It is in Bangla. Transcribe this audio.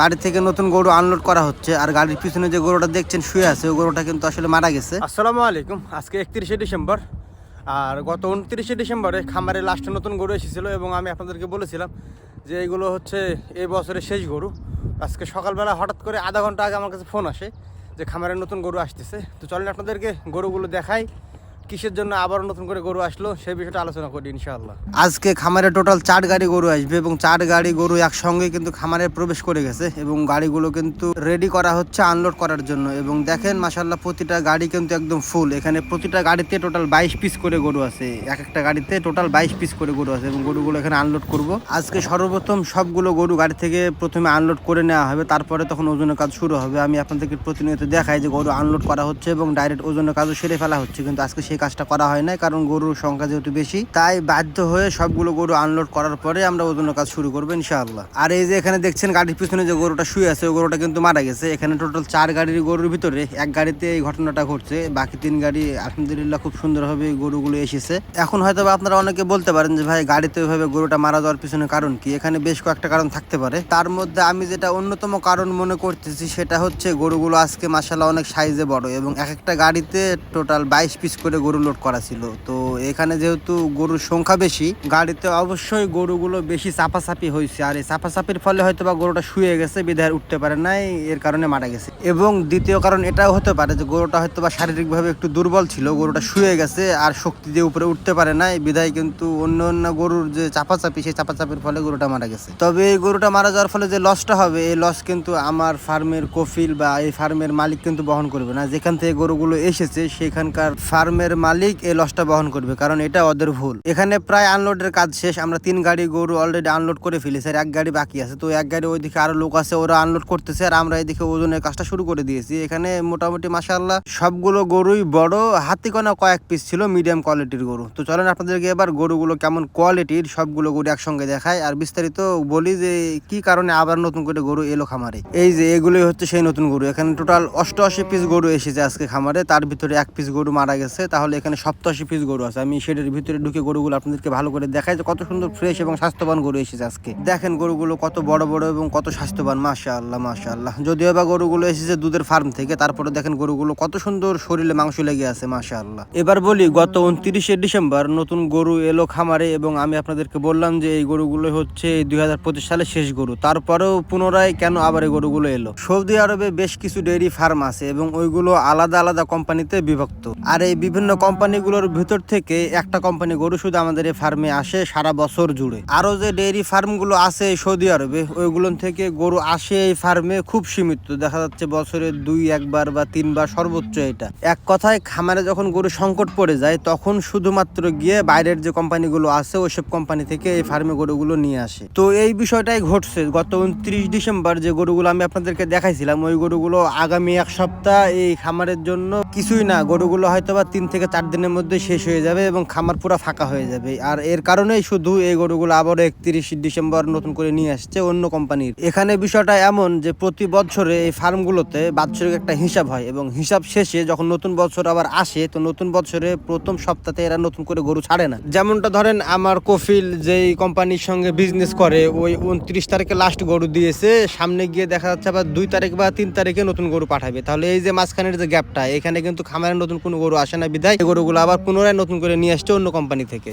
গাড়ি থেকে নতুন গরু আনলোড করা হচ্ছে, আর গাড়ির পিছনে যে গরুটা দেখছেন শুয়ে আছে, ওই গরুটা কিন্তু আসলে মারা গেছে। আসসালামু আলাইকুম। আজকে একত্রিশে ডিসেম্বর, আর গত উনত্রিশে ডিসেম্বরে খামারে লাস্টে নতুন গরু এসেছিল এবং আমি আপনাদেরকে বলেছিলাম যে এইগুলো হচ্ছে এই বছরের শেষ গরু। আজকে সকালবেলা হঠাৎ করে আধা ঘণ্টা আগে আমার কাছে ফোন আসে যে খামারের নতুন গরু আসতেছে। তো চলেন আপনাদেরকে গরুগুলো দেখাই। কিসের জন্য আবার নতুন করে গরু আসলো, সেই বিষয়টা আলোচনা করি ইনশাআল্লাহ। আজকে খামারে টোটাল চার গাড়ি গরু আসবে এবং চার গাড়ি গরু একসঙ্গে কিন্তু খামারে প্রবেশ করে গেছে এবং গাড়িগুলো কিন্তু রেডি করা হচ্ছে আনলোড করার জন্য এবং দেখেন মাসাল্লাহ প্রতিটা গাড়ি কিন্তু একদম ফুল এখানে প্রতিটা গাড়িতে টোটাল বাইশ পিস করে গরু আছে। এক একটা গাড়িতে টোটাল বাইশ পিস করে গরু আছে এবং গরুগুলো এখানে আনলোড করব। আজকে সর্বপ্রথম সবগুলো গরু গাড়ি থেকে প্রথমে আনলোড করে নেওয়া হবে, তারপরে তখন ওজনের কাজ শুরু হবে। আমি আপনাদেরকে প্রতিনিয়ত দেখাই যে গরু আনলোড করা হচ্ছে এবং ডাইরেক্ট ওজনের কাজও সেরে ফেলা হচ্ছে, কিন্তু আজকে সেই কাজটা করা হয় না কারণ গরুর সংখ্যা যেহেতু বেশি, তাই বাধ্য হয়ে সবগুলো গরু আনলোড করার পরে আমরা ওজনের কাজ শুরু করব ইনশাআল্লাহ। আর এই যে এখানে দেখছেন গাড়ির পিছনে যে গরুটা শুয়ে আছে, ওই গরুটা কিন্তু মারা গেছে। এখানে টোটাল চার গাড়ির গরুর ভিতরে এক গাড়িতে এই ঘটনাটা ঘটছে। বাকি তিন গাড়ি, আলহামদুলিল্লাহ, খুব সুন্দরভাবে গরুগুলো এসেছে। এখন হয়তো আপনারা অনেকে বলতে পারেন যে, ভাই, গাড়িতে ওইভাবে গরুটা মারা যাওয়ার পিছনে কারণ কি? এখানে বেশ কয়েকটা কারণ থাকতে পারে। তার মধ্যে আমি যেটা অন্যতম কারণ মনে করতেছি, সেটা হচ্ছে গরুগুলো আজকে মাসাল্লাহ অনেক সাইজে বড় এবং এক একটা গাড়িতে টোটাল বাইশ পিস করে গরু লোড করা ছিল। তো এখানে যেহেতু গরুর সংখ্যা বেশি, গাড়িতে অবশ্যই গরুগুলো বেশি চাপাচাপি হয়েছে। আর এই চাপাচাপির ফলে হয়তো বা গরুটা শুয়ে গেছে, বিধায় উঠতে পারে নাই, এর কারণে মারা গেছে। এবং দ্বিতীয় কারণ এটাও হতে পারে যে, গরুটা হয়তো বা শারীরিকভাবে একটু দুর্বল ছিল, গরুটা শুয়ে গেছে আর শক্তি দিয়ে উপরে উঠতে পারে নাই, বিধায় কিন্তু অন্য অন্য গরুর যে চাপাচাপি, সেই চাপাচাপির ফলে গরুটা মারা গেছে। তবে এই গরুটা মারা যাওয়ার ফলে যে লসটা হবে, এই লস কিন্তু আমার ফার্মের কফিল বা এই ফার্মের মালিক কিন্তু বহন করবে না। যেখান থেকে গরুগুলো এসেছে, সেখানকার ফার্মের মালিক এই লসটা বহন করবে, কারণ এটা ওদের ভুল। এখানে প্রায় আনলোডের কাজ শেষ, আমরা তিন গাড়ি গরু অলরেডি আনলোড করে ফেলেছি, আর এক গাড়ি বাকি আছে। তো এক গাড়ি ওইদিকে আরও লোক আছে, ওরা আনলোড করতেছে, আর আমরা এদিকে ওজনের কাজটা শুরু করে দিয়েছি। এখানে মোটামুটি মাসাল্লাহ সবগুলো গরুই বড়, হাতি কোনা কয়েক পিস ছিল মিডিয়াম কোয়ালিটির গরু। তো চলেন আপনাদেরকে এবার গরুগুলো কেমন কোয়ালিটির সবগুলো গরু একসঙ্গে দেখায় আর বিস্তারিত বলি যে কি কারণে আবার নতুন করে গরু এলো খামারে। এই যে এগুলোই হচ্ছে সেই নতুন গরু। এখানে টোটাল অষ্টআশি পিস গরু এসেছে আজকে খামারে, তার ভিতরে এক পিস গরু মারা গেছে, তাহলে এখানে সপ্তাশি পিস গরু আছে। আমি সেটার ভিতরে ঢুকে গরুগুলো আপনাদেরকে ভালো করে দেখাই যে কত সুন্দর ফ্রেশ এবং স্বাস্থ্যবান গরু এসেছে আজকে। দেখেন গরুগুলো কত বড় বড় এবং কত স্বাস্থ্যবান। মাশা আল্লাহ মাশা আল্লাহ যদিও বা গরুগুলো এসেছে দুধের ফার্ম থেকে তারপরে দেখেন গরুগুলো কত সুন্দর শরীরে মাংস লেগে আছে মাশা আল্লাহ এবার বলি, গত উনত্রিশে ডিসেম্বর নতুন গরু এলো খামারে এবং আমি আপনাদেরকে বললাম যে এই গরুগুলো হচ্ছে দুই সালের শেষ গরু। তারপরেও পুনরায় কেন আবার এই গরুগুলো এলো? সৌদি আরবে বেশ কিছু ডেয়ারি ফার্ম আছে এবং ওইগুলো আলাদা আলাদা কোম্পানিতে বিভক্ত। আর এই বিভিন্ন কোম্পানিগুলোর ভেতর থেকে একটা কোম্পানি গরু শুধু আমাদের এই ফার্মে আসে সারা বছর জুড়ে। আরও যে ডেইরি ফার্মগুলো আছে সৌদি আরবে ওইগুলো থেকে গরু আসে এই ফার্মে খুব সীমিত। দেখা যাচ্ছে বছরে দুই, একবার বা তিনবার সর্বোচ্চ এটা। এক কথায়, খামারে যখন গরু সংকট পড়ে যায়, তখন শুধুমাত্র গিয়ে বাইরের যে কোম্পানিগুলো আছে, ওইসব কোম্পানি থেকে এই ফার্মে গরুগুলো নিয়ে আসে। তো এই বিষয়টাই ঘটছে। গত উনত্রিশ ডিসেম্বর যে গরুগুলো আমি আপনাদেরকে দেখাইছিলাম, ওই গরুগুলো আগামী এক সপ্তাহ এই খামারের জন্য কিছুই না। গরুগুলো হয়তো বা তিন থেকে চার দিনের মধ্যে শেষ হয়ে যাবে এবং খামার পুরো ফাঁকা হয়ে যাবে। আর এর কারণেই শুধু এই গরুগুলো আবারও একত্রিশ ডিসেম্বর নতুন করে নিয়ে আসছে অন্য কোম্পানির। এখানে বিষয়টা এমন যে প্রতি বছরে এই ফার্মগুলোতে বাৎসরিক একটা হিসাব হয় এবং হিসাব শেষে যখন নতুন বছর আবার আসে, তো নতুন বছরে প্রথম সপ্তাহে এরা নতুন করে গরু ছাড়ে না। যেমনটা ধরেন আমার কফিল যেই কোম্পানির সঙ্গে বিজনেস করে, ওই উনত্রিশ তারিখে লাস্ট গরু দিয়েছে, সামনে গিয়ে দেখা যাচ্ছে আবার দুই তারিখ বা তিন তারিখে নতুন গরু পাঠাবে। তাহলে এই যে মাঝখানের যে গ্যাপটা এখানে কিন্তু খামারে নতুন কোনো গরু আসে না, বিধায় এই গরুগুলো আবার পুনরায় নতুন করে নিয়ে আসছে অন্য কোম্পানি থেকে।